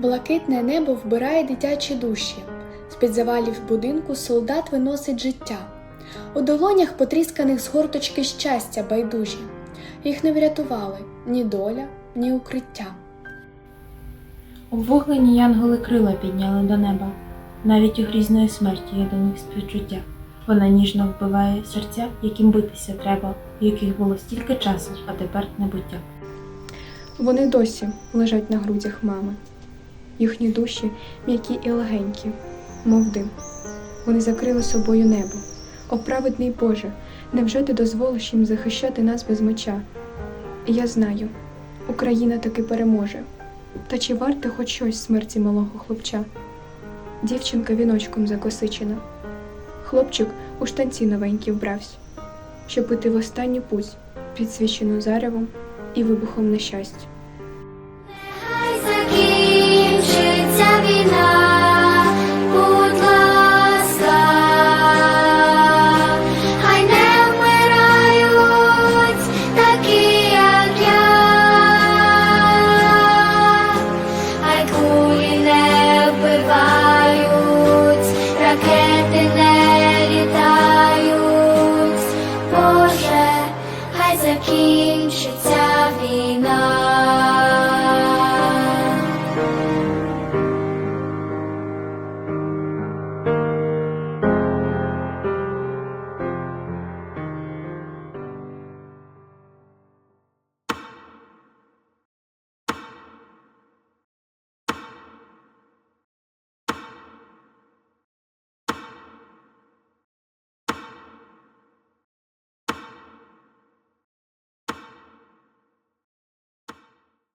Блакитне небо вбирає дитячі душі. З-під завалів будинку солдат виносить життя. У долонях потрісканих з горточки щастя байдужі. Їх не врятували ні доля, ні укриття. Обвуглені янголи крила підняли до неба. Навіть у грізної смерті є до них співчуття. Вона ніжно вбиває серця, яким битися треба, у яких було стільки часу, а тепер небуття. Вони досі лежать на грудях мами. Їхні душі м'які і легенькі, мов дим. Вони закрили собою небо. О, праведний Боже, невже ти дозволиш їм захищати нас без меча? Я знаю, Україна таки переможе. Та чи варте хоч щось смерті малого хлопча? Дівчинка віночком закосичена. Хлопчик у штанці новенькі вбрався, щоб іти в останню путь, підсвічену заревом і вибухом нещастя. Птахи не літають, Боже, хай закінчиться війна.